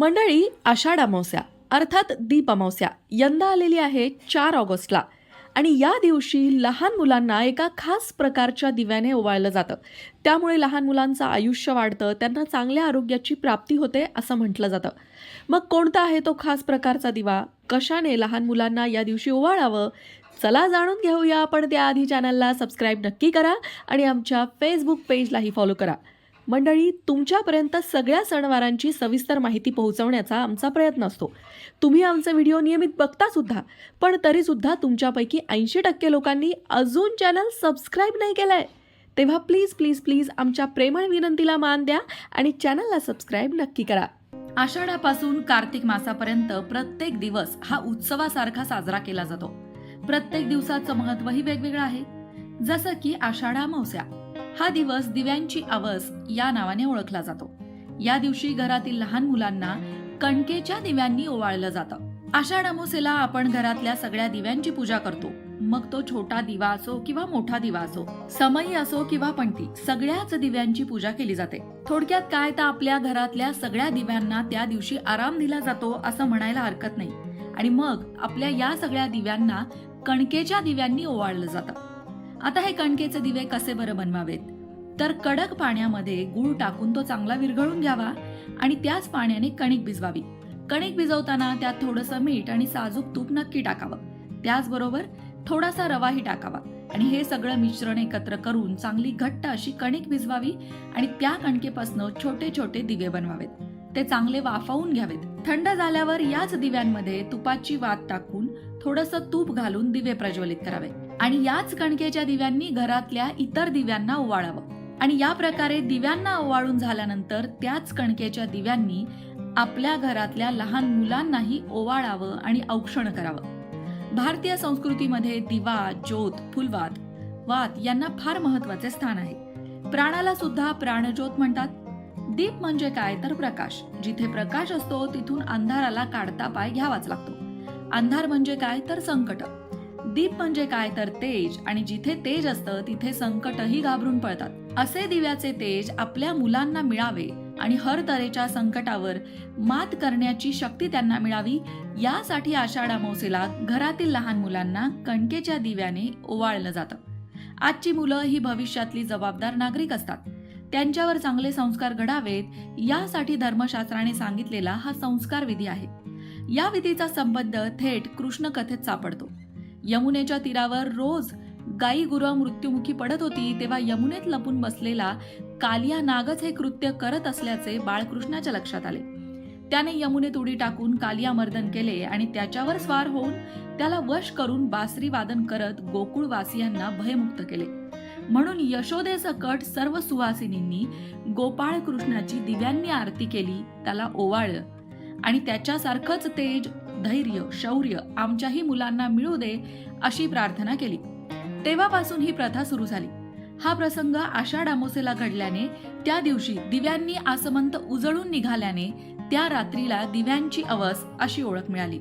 मंडळी आषाढ अमावस्या अर्थात दीप अमावस्या यंदा आलेली आहे चार ऑगस्टला. आणि या दिवशी लहान मुलांना एका खास प्रकारच्या दिव्याने ओवाळलं जातं. त्यामुळे लहान मुलांचं आयुष्य वाढतं त्यांना चांगल्या आरोग्याची प्राप्ती होते असं म्हटलं जातं. मग कोणता आहे तो खास प्रकारचा दिवा? कशाने लहान मुलांना या दिवशी ओवाळावं? चला जाणून घेऊया आपण त्याआधी चॅनलला सबस्क्राईब नक्की करा आणि आमच्या फेसबुक पेजलाही फॉलो करा. मंडळी तुमच्यापर्यंत सगळ्या सणवारांची सविस्तर माहिती पोहोचवण्याचा आमचा प्रयत्न असतो. तुम्ही आमचे व्हिडिओ नियमित बघतासुद्धा पण तरीसुद्धा तुमच्यापैकी ऐंशी टक्के लोकांनी अजून चॅनल सबस्क्राईब नाही केलं आहे तेव्हा प्लीज प्लीज प्लीज आमच्या प्रेमळ विनंतीला मान द्या आणि चॅनलला सबस्क्राईब नक्की करा. आषाढापासून कार्तिक मासापर्यंत प्रत्येक दिवस हा उत्सवासारखा साजरा केला जातो. प्रत्येक दिवसाचं महत्वही वेगवेगळं आहे. जसं की आषाढ अमावस्या हा दिवस दिव्यांची आवस या नावाने ओळखला जातो. या दिवशी घरातील लहान मुलांना कणकेच्या दिव्यांनी ओवाळलं जातं. आषाढ अमावस्येला आपण घरातल्या सगळ्या दिव्यांची पूजा करतो. मग तो छोटा दिवा असो किंवा मोठा दिवा असो समई असो किंवा पणती सगळ्याच दिव्यांची पूजा केली जाते. थोडक्यात काय तर आपल्या घरातल्या सगळ्या दिव्यांना त्या दिवशी आराम दिला जातो असं म्हणायला हरकत नाही. आणि मग आपल्या या सगळ्या दिव्यांना कणकेच्या दिव्यांनी ओवाळलं जातं. आता हे कणकेचे दिवे कसे बरं बनवावेत? तर कडक पाण्यामध्ये गूळ टाकून तो चांगला विरघळून घ्यावा आणि त्याच पाण्याने कणिक भिजवावी. कणिक भिजवताना त्यात थोडंसं मीठ आणि साजूक तूप नक्की टाकावं. त्याचबरोबर थोडासा रवाही टाकावा आणि हे सगळं मिश्रण एकत्र करून चांगली घट्ट अशी कणिक भिजवावी आणि त्या कणकेपासनं छोटे छोटे दिवे बनवावेत. ते चांगले वाफवून घ्यावेत. थंड झाल्यावर याच दिव्यांमध्ये तुपाची वात टाकून थोडंसं तूप घालून दिवे प्रज्वलित करावे. आणि याच कणकेच्या दिव्यांनी घरातल्या इतर दिव्यांना ओवाळावं. आणि या प्रकारे दिव्यांना ओवाळून झाल्यानंतर त्याच कणकेच्या दिव्यांनी आपल्या घरातल्या लहान मुलांनाही ओवाळावं आणि औक्षण करावं. भारतीय संस्कृतीमध्ये दिवा ज्योत फुलवात वात यांना फार महत्त्वाचे स्थान आहे. प्राणाला सुद्धा प्राणज्योत म्हणतात. दीप म्हणजे काय तर प्रकाश. जिथे प्रकाश असतो तिथून अंधाराला काढता पाय घ्यावाच लागतो. अंधार म्हणजे काय तर संकट. दीप म्हणजे काय तर तेज. आणि जिथे तेज असतं तिथे संकटही घाबरून पळतात असे दिव्याचे तेज आपल्या मुलांना मिळावे आणि हर तऱ्हेच्या संकटावर मात करण्याची शक्ती त्यांना मिळावी यासाठी आषाढ अमावसेला घरातील लहान मुलांना कणकेच्या दिव्याने ओवाळलं जातं. आजची मुलं ही भविष्यातली जबाबदार नागरिक असतात. त्यांच्यावर चांगले संस्कार घडावेत यासाठी धर्मशास्त्राने सांगितलेला हा संस्कार विधी आहे. या विधीचा संबंध थेट कृष्ण कथेत सापडतो. यमुनेच्या तीरावर रोज गाई गुरं मृत्युमुखी पडत होती तेव्हा यमुनेत लपून बसलेला कालिया नागच हे कृत्य करत असल्याचे बाळकृष्णाच्या लक्षात आले. त्याने यमुनेत उडी टाकून कालिया मर्दन केले आणि त्याच्यावर स्वार होऊन त्याला वश करून बासरी वादन करत गोकुळवासियांना भयमुक्त केले. म्हणून यशोदेसकट सर्व सुवासिनींनी गोपाळ कृष्णाची दिव्यांनी आरती केली त्याला ओवाळलं आणि त्याच्यासारखंच तेज धैर्य शौर्य आमच्याही मुलांना मिळू दे अशी प्रार्थना केली. तेव्हापासून ही प्रथा सुरू झाली. हा प्रसंग आषाढ अमावस्येला घडल्याने त्या दिवशी दिव्यांनी आसमंत उजळून निघाल्याने त्या रात्रीला दिव्यांची अवस अशी ओळख मिळाली.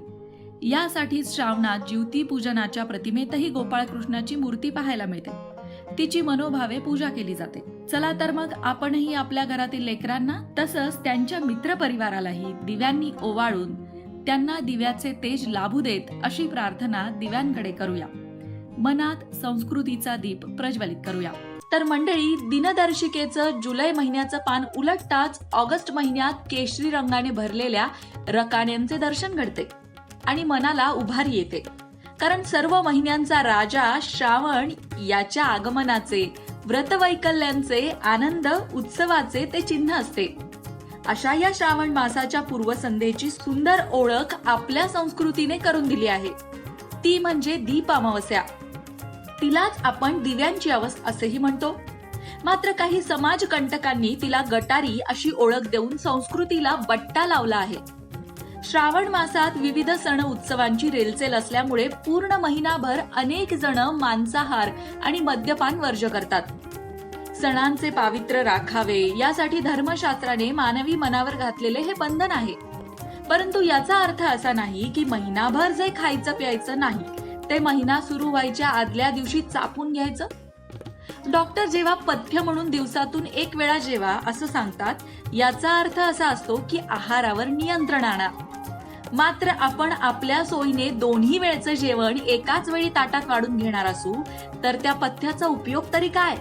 यासाठी श्रावणात ज्योती पूजनाच्या प्रतिमेतही गोपाळकृष्णाची मूर्ती पाहायला मिळते. तिची मनोभावे पूजा केली जाते. चला तर मग आपणही आपल्या घरातील लेकरांना तसंच त्यांच्या मित्रपरिवारालाही दिव्यांनी ओवाळून त्यांना दिव्याचे तेज लाभू देत अशी प्रार्थना दिव्यांकडे करूया. मनात संस्कृतीचा दीप प्रज्वलित करूया. तर मंडळी दिनदर्शिकेचं जुलै महिन्याचं पान उलटताच ऑगस्ट महिन्यात केशरी रंगाने भरलेल्या रकान्यांचे दर्शन घडते आणि मनाला उभारी येते. कारण सर्व महिन्यांचा राजा श्रावण याच्या आगमनाचे व्रतवैकल्यांचे आनंद उत्सवाचे ते चिन्ह असते. अशा या श्रावण मासाच्या पूर्वसंध्येची सुंदर ओळख आपल्या संस्कृतीने करून दिली आहे. ती म्हणजे दीप अमावस्या. तिलाच आपण दिव्यांची अवस्था असेही म्हणतो. मात्र काही समाजकंटकांनी तिला गटारी अशी ओळख देऊन संस्कृतीला बट्टा लावला आहे. श्रावण मासात विविध सण उत्सवांची रेलचेल असल्यामुळे पूर्ण महिनाभर अनेक जण मांसाहार आणि मद्यपान वर्ज करतात. सणांचे पावित्र्य राखावे यासाठी धर्मशास्त्राने मानवी मनावर घातलेले हे बंधन आहे. परंतु याचा अर्थ असा नाही की महिनाभर जे खायचं प्यायचं नाही ते महिना सुरू व्हायच्या आदल्या दिवशी चापून घ्यायचं? डॉक्टर जेव्हा पथ्य म्हणून दिवसातून एक वेळा जेवा असं सांगतात याचा अर्थ असा असतो की आहारावर नियंत्रण आणा. मात्र आपण आपल्या सोयीने दोन्ही वेळचं जेवण एकाच वेळी ताटात वाढून घेणार असू तर त्या पथ्याचा उपयोग तरी काय?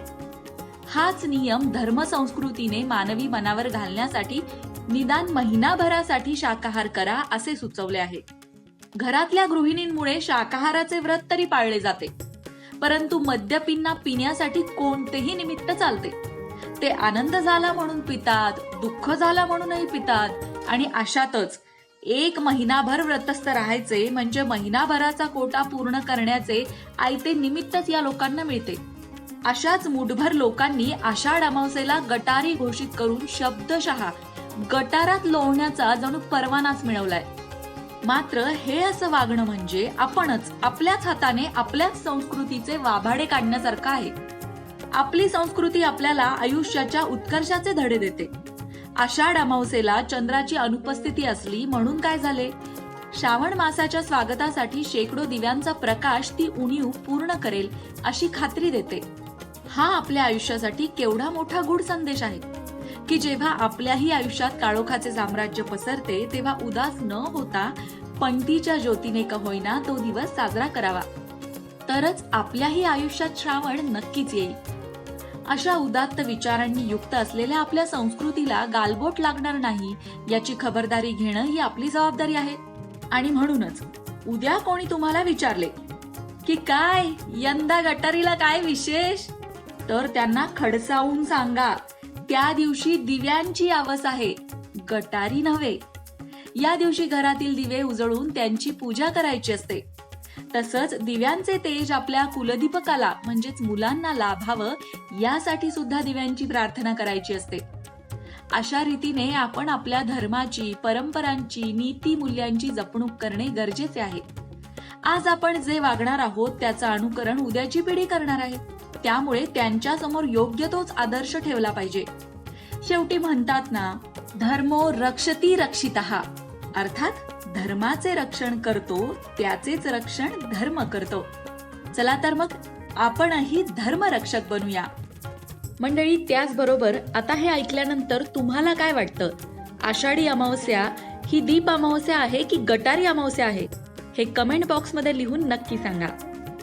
हाच नियम धर्मसंस्कृतीने मानवी मनावर घालण्यासाठी निदान महिनाभरासाठी शाकाहार करा असे सुचवले आहे. घरातल्या गृहिणींमुळे शाकाहाराचे व्रत तरी पाळले जाते. परंतु मद्यपींना पिण्यासाठी कोणतेही निमित्त चालते. ते आनंद झाला म्हणून पितात दुःख झाला म्हणूनही पितात आणि अशातच एक महिनाभर व्रतस्थ राहायचे म्हणजे महिनाभराचा कोटा पूर्ण करण्याचे आयते निमित्तच या लोकांना मिळते. अशाच मुठभर लोकांनी आषाढ अमावसेला गटारी घोषित करून शब्दशः गटारात लोळण्याचा जणू परवानाच मिळवलाय. मात्र हे असं वागणं म्हणजे आपणच आपल्याच हाताने आपल्याच संस्कृतीचे वाभाडे काढण्यासारखं आहे. आपली संस्कृती आपल्याला आयुष्याच्या उत्कर्षाचे धडे देते. आषाढ अमावसेला चंद्राची अनुपस्थिती असली म्हणून काय झाले? श्रावण मासाच्या स्वागतासाठी शेकडो दिव्यांचा प्रकाश ती उणीव पूर्ण करेल अशी खात्री देते. हा आपल्या आयुष्यासाठी केवढा मोठा गूढ संदेश आहे की जेव्हा आपल्याही आयुष्यात काळोखाचे साम्राज्य पसरते तेव्हा उदास न होता पंटीच्या ज्योतीने का होईना तो दिवस साजरा करावा. तरच आपल्याही आयुष्यात श्रावण नक्कीच येईल. अशा उदात्त विचारांनी युक्त असलेल्या आपल्या संस्कृतीला गालबोट लागणार नाही याची खबरदारी घेणं ही आपली जबाबदारी आहे. आणि म्हणूनच उद्या कोणी तुम्हाला विचारले की काय यंदा गटारीला काय विशेष? तर त्यांना खडसावून सांगा. त्या दिवशी दिव्यांची आवस आहे. गटारी नव्हे. या दिवशी घरातील दिवे उजळून त्यांची पूजा करायची असते. तसंच दिव्यांचे तेज आपल्या कुलदीपकाला म्हणजेच मुलांना लाभावं यासाठी सुद्धा दिव्यांची प्रार्थना करायची असते. अशा रीतीने आपण आपल्या धर्माची परंपरांची नीती मूल्यांची जपणूक करणे गरजेचे आहे. आज आपण जे वागणार आहोत त्याचं अनुकरण उद्याची पिढी करणार आहे. त्यामुळे त्यांच्यासमोर योग्य तोच आदर्श ठेवला पाहिजे. शेवटी म्हणतात ना धर्मो रक्षती रक्षित. अर्थात धर्माचे रक्षण करतो त्याचेच रक्षण धर्म करतो. चला तर मग आपणही धर्मरक्षक बनूया. मंडळी त्याचबरोबर आता हे ऐकल्यानंतर तुम्हाला काय वाटतं? आषाढी अमावस्या ही दीप अमावस्या आहे की गटारी अमावस्या आहे? हे कमेंट बॉक्समध्ये लिहून नक्की सांगा.